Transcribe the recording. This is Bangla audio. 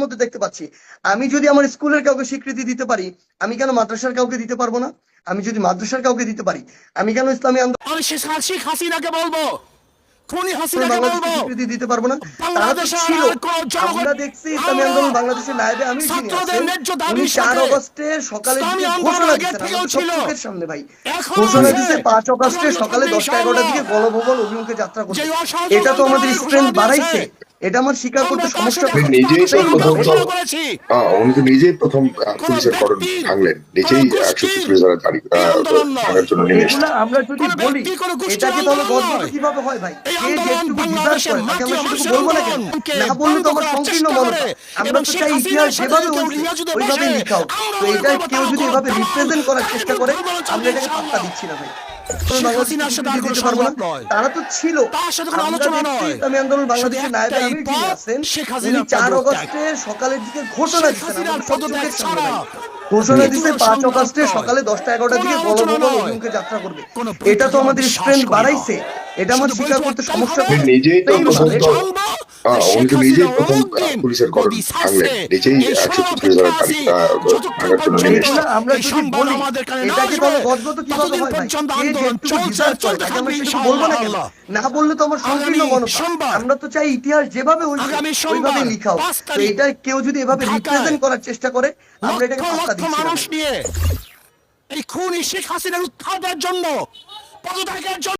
মধ্যে দেখতে পাচ্ছি। আমি যদি আমার স্কুলের কাউকে স্বীকৃতি দিতে পারি আমি কেন মাদ্রাসার কাউকে দিতে পারব না? আমি যদি মাদ্রাসার কাউকে দিতে পারি আমি কেন ইসলামী আমি শেখ শেখ হাসিনাকে বলব। খুনি হাসিনাকে বলব। স্বীকৃতি দিতে পারব না। তারা তো বাংলাদেশের ছিল। আর কোনো জনগণ- দেখছি ইসলামী আন্দোলন বাংলাদেশের নায়েবে আমি ছাত্রদের ন্যায্য দাবির উনি চার সাথে সকালে ইসলামী আন্দোলন ঘোষণা থেকেও ছিল। সামনে ভাই। ঘোষণা আছে। দিচ্ছে পাঁচ অগস্টে এখন সকালে ছাব্বিশ দশটা এগারোটার দিকে গণভবন অভিমুখে যাত্রা করছে। এটা তো আমাদের স্ট্রেংথ বাড়াইছে। এটা আমার স্বীকার করতে সমস্যা নিজেই তো প্রথম করেছি। উনি তো নিজেই প্রথম পুলিশের করণ ভাঙলেন। নিজেই একশো চল্লিশ। ভাঙার জন্য আমরা যদি বলি এটাকে তাহলে নয়। কীভাবে হয় ভাই? কে আন্দোলন যেটুকু ডিজার্ভ করে তাকে আমরা সেটুকু বলব না কেন? না বললে তো আমার সংকীর্ণ করে। আমরা তো চাই ইতিহাস যেভাবে ওইভাবে লিখাও তো এটা কেউ যদি এভাবে রিপ্রেজেন্ট করার চেষ্টা করে আমরা এটাকে পাত্তা দিচ্ছি না ভাই। শেখ হাসিনার সাথে আর কোনো দিতে পারব না। সংলাপ নয়। তারা তো ছিল। তার সাথে কোনো আলোচনা নয়। ইসলামী আন্দোলন শুধু বাংলাদেশের আমির যিনি আছেন শেখ উনি হাসিনার অগস্টে সকালের দিকে ঘোষণা দিচ্ছেন আমাদের দিচ্ছে পাঁচ অগস্টে সকালে দশটা এগারোটার দিকে গণভবন অভিমুখে যাত্রা করবে। এটা তো আমাদের স্ট্রেংথ বাড়াইছে। এটা আমার শুধু স্বীকার করতে সমস্যা নিজেই তো শেখ হাসিনা এই আছি। যতক্ষণ পর্যন্ত আমরা এই যদি আমাদের কানে না আসবে, তাহলে গদগদ কীভাবে ততদিন পর্যন্ত আন্দোলন চলছে, চলতে থাকবে ইনশাআল্লাহ। না বললে তো আমার সংকীর্ণ মনোভাব আমরা তো চাই ইতিহাস যেভাবে হয়েছে ওইভাবে লিখাও তো এটা কেউ যদি এভাবে রিপ্রেজেন্ট করার চেষ্টা করে আমরা এটাকে পাত্তা দিচ্ছি মানুষ নিয়ে এই খুনি শেখ হাসিনার জন্য পদত্যাগের জন্য